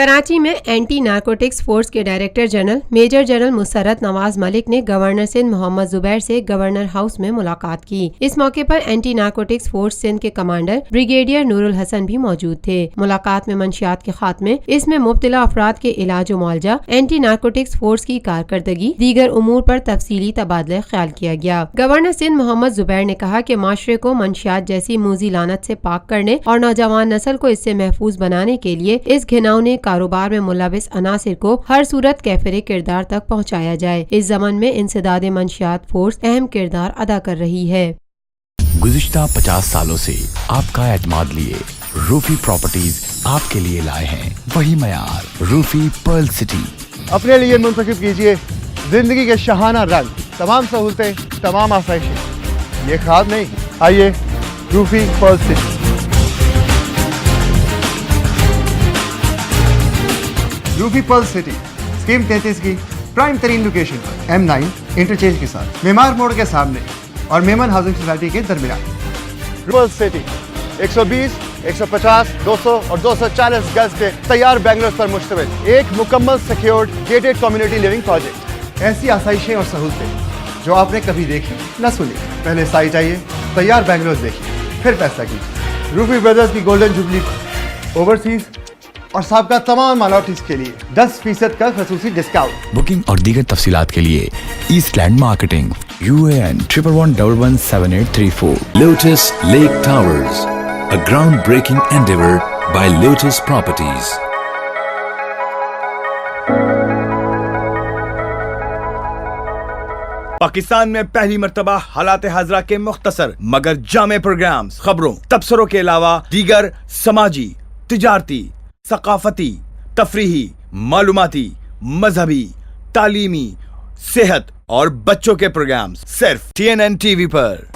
कराची में anti narcotics force के director general, major general Musarrat Nawaz Malik ने governor Sindh Mohammad Zubair से गवर्नर हाउस में मुलाकात की। इस मौके पर एंटी नारकोटिक्स फोर्स सिंध के कमांडर, ब्रिगेडियर नूरुल हसन भी मौजूद थे। मुलाकात में मंशियात के खात्मे, इसमें मुबतला अफराद के इलाज मुआवजा एंटी नारकोटिक्स फोर्स की कारकर्दगी, दीगर उमूर पर तफसीली तबादला ख्याल किया गया। गवर्नर सिंध मोहम्मद जुबैर ने कहा कि माशरे को मंशियात जैसी मूजी लानत से पाक करने और नौजवान नस्ल को इससे महफूज बनाने के लिए इस घिनौने कारोबार में मुलविस अनासर को हर सूरत कैफर किरदार तक पहुँचाया जाए। इस जमन में इंसदाद मंशियात फोर्स अहम किरदार अदा कर रही है। गुजश्ता पचास सालों से आपका एतमाद लिए रूफी प्रॉपर्टीज़ आपके लिए लाए हैं। वही मयार रूफी पर्ल सिटी। अपने लिए मुंतखब कीजिए ज़िंदगी के शहाना रंग तमाम सहूलतें तमाम आसाइशें। ये ख्वाब नहीं आइए Rufi Pearl City. Rufi Pearl City scheme 33 की प्राइम तरीन लोकेशन पर एम नाइन इंटरचेंज के साथ मेमार मोड़ के सामने और मेमन हाउसिंग सोसाइटी के दरमियान। पर्ल सिटी 120, 150, 200 और 240 गज के तैयार बैंगलोर पर मुश्तमिल। एक मुकम्मल secured gated community living project ऐसी आसाइशें और सहूलतें जो आपने कभी देखी न सुनी। पहले साइट आइए तैयार बैंगलोर देखिए फिर फैसला कीजिए। रूफी ब्रदर्स की गोल्डन जुबली ओवरसीज और सबका तमाम माइनॉरिटीज के लिए 10 फ़ीसद का खसूसी डिस्काउंट बुकिंग और दीगर तफसीलात के लिए East Land marketing U A N triple one double one seven eight three four Lotus Lake Towers, a groundbreaking endeavor by Lotus Properties. Pakistan में पहली मरतबा हालात हाजरा के मुख्तसर मगर जामे प्रोग्राम खबरों तबसरों के अलावा दीगर समाजी तिजारती सकाफती, तफरीही, मालूमती, मजहबी, तालीमी, सेहत और बच्चों के प्रोग्राम सिर्फ़ टी एन एन टीवी पर।